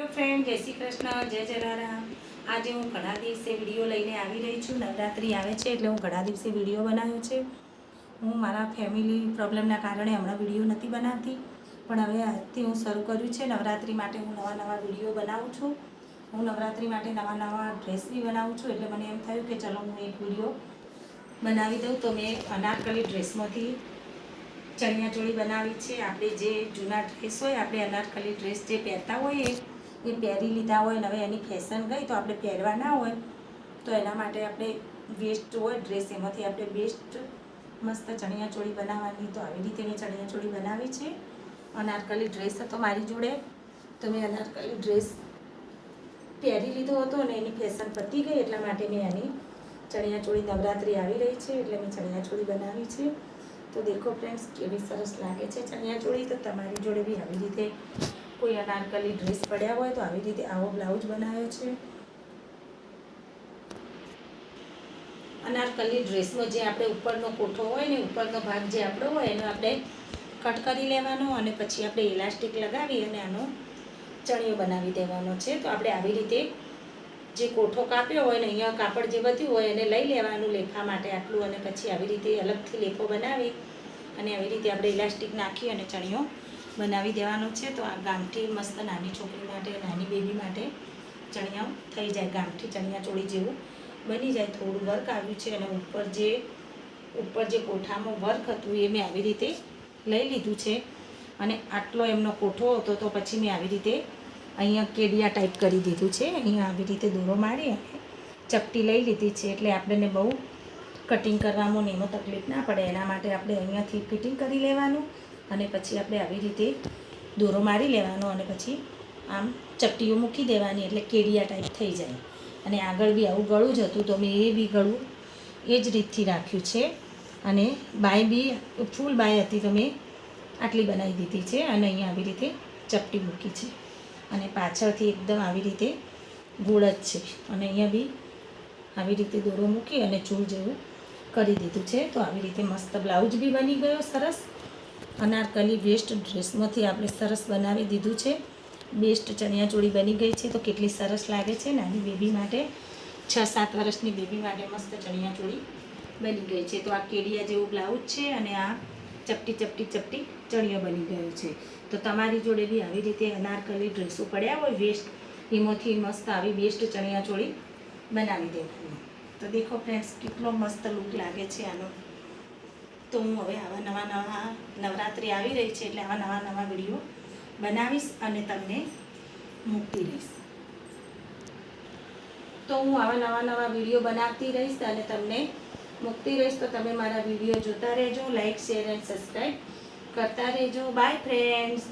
Hello friend, જય શ્રી કૃષ્ણ, જય જલારામ. આજે હું ઘણા દિવસે વીડિયો લઈને આવી રહી છું. નવરાત્રિ આવે છે એટલે હું ઘણા દિવસે વીડિયો બનાવ્યો છે. હું મારા ફેમિલી પ્રોબ્લેમના કારણે હમણાં વીડિયો નથી બનાવતી. પણ હવે આજથી હું શરૂ કર્યું છે. નવરાત્રિ માટે હું નવા નવા વીડિયો બનાવું છું. હું નવરાત્રિ માટે નવા નવા ડ્રેસ બી બનાવું છું. એટલે મને એમ થયું કે ચલો હું એક વીડિયો બનાવી દઉં. તો મેં અનારકલી ડ્રેસમાંથી ચણિયાચોળી બનાવી છે. આપણે જે જૂના ડ્રેસ હોય, આપણે અનારકલી ડ્રેસ જે પહેરતા હોઈએ એ પહેરી લીધા હોય અને હવે એની ફેશન ગઈ તો આપણે પહેરવા ના હોય, તો એના માટે આપણે વેસ્ટ હોય ડ્રેસ એમાંથી આપણે બેસ્ટ મસ્ત ચણિયાચોળી બનાવવાની. તો આવી રીતે મેં ચણિયાચોળી બનાવી છે. અનારકલી ડ્રેસ હતો મારી જોડે. તો મેં અનારકલી ડ્રેસ પહેરી લીધો હતો અને એની ફેશન પતી ગઈ એટલા માટે મેં એની ચણિયાચોળી નવરાત્રિ આવી રહી છે એટલે મેં ચણિયાચોળી બનાવી છે. તો દેખો ફ્રેન્ડ્સ કેવી સરસ લાગે છે ચણિયાચોળી. તો તમારી જોડે બી આવી રીતે કોઈ અનારકલી ડ્રેસ પડ્યા હોય તો આવી રીતે આવો બ્લાઉઝ બનાવ્યો છે. અનારકલી ડ્રેસનો જે આપણે ઉપરનો કોઠો હોય ને, ઉપરનો ભાગ જે આપણો હોય, એનો આપણે કટ કરી લેવાનો અને પછી આપણે ઇલાસ્ટિક લગાવી અને આનો ચણિયો બનાવી દેવાનો છે. તો આપણે આવી રીતે જે કોઠો કાપ્યો હોય ને, અહીંયા કાપડ જે વધ્યું હોય એને લઈ લેવાનું લેખા માટે આટલું અને પછી આવી રીતે અલગથી લેફો બનાવી અને આવી રીતે આપણે ઇલાસ્ટિક નાખી અને ચણિયો બનાવી દેવાનો છે, તો આ ગામઠી મસ્ત નાની છોકરી માટે, નાની બેબી માટે ચણિયા થઈ જાય, ગામઠી ચણિયા ચોળી જેવું બની જાય. થોડું વર્ક આવ્યું છે અને ઉપર જે ઉપર જે કોઠામાં વર્ક હતું એ મેં આવી રીતે લઈ લીધું છે. અને આટલો એમનો કોઠો હતો તો પછી મેં આવી રીતે અહીંયા કેડિયા ટાઈપ કરી દીધું છે. અહીંયા આવી રીતે દોરો મારી અને ચપટી લઈ લીધી છે. એટલે આપણને બહુ કટિંગ કરવામાં ને એમાં તકલીફ ના પડે. એના માટે આપણે અહીંયાથી ફિટિંગ કરી લેવાનું. અને પછી આપણે આવી રીતે દોરો મારી લેવાનો અને પછી આમ ચપટીઓ મૂકી દેવાની એટલે કેડિયા ટાઈપ થઈ જાય. અને આગળ બી આવું ગળું જ હતું તો મેં એ બી ગળું એ જ રીતથી રાખ્યું છે. અને બાય બી, ફૂલ બાય હતી તો મેં આટલી બનાવી દીધી છે અને અહીંયા આવી રીતે ચપટી મૂકી છે. અને પાછળથી એકદમ આવી રીતે ગોળ જ છે. અને અહીંયા બી આવી રીતે દોરો મૂકી અને ચૂલ જેવું કરી દીધું છે. તો આવી રીતે મસ્ત બ્લાઉઝ બી બની ગયો સરસ. અનારકલી વેસ્ટ ડ્રેસમાંથી આપણે સરસ બનાવી દીધું છે. બેસ્ટ ચણિયાચોળી બની ગઈ છે, તો કેટલી સરસ લાગે છે નાની બેબી માટે છ સાત વર્ષની બેબી માટે મસ્ત ચણિયાચોળી બની ગઈ છે. તો આ કેડિયા જેવું બ્લાઉઝ છે અને આ ચપટી ચપટી ચપટી ચણિયો બની ગયો છે. તો તમારી જોડે બી આવી રીતે અનારકલી ડ્રેસો પડ્યા હોય, વેસ્ટ એમાંથી મસ્ત આવી બેસ્ટ ચણિયાચોળી બનાવી દેવાની. તો દેખો ફ્રેન્ડ્સ કેટલો મસ્ત લુક લાગે છે આનો. તો હું હવે આવા નવા નવા નવરાત્રિ આવી રહી છે એટલે આવા નવા નવા વીડિયો બનાવીશ અને તમને મૂકતી રહીશ. તો હું આવા નવા નવા વીડિયો બનાવતી રહીશ અને તમને મૂકતી રહીશ. તો તમે મારા વીડિયો જોતા રહેજો લાઇક શેર એન્ડ સબસ્ક્રાઈબ કરતા રહેજો. By friends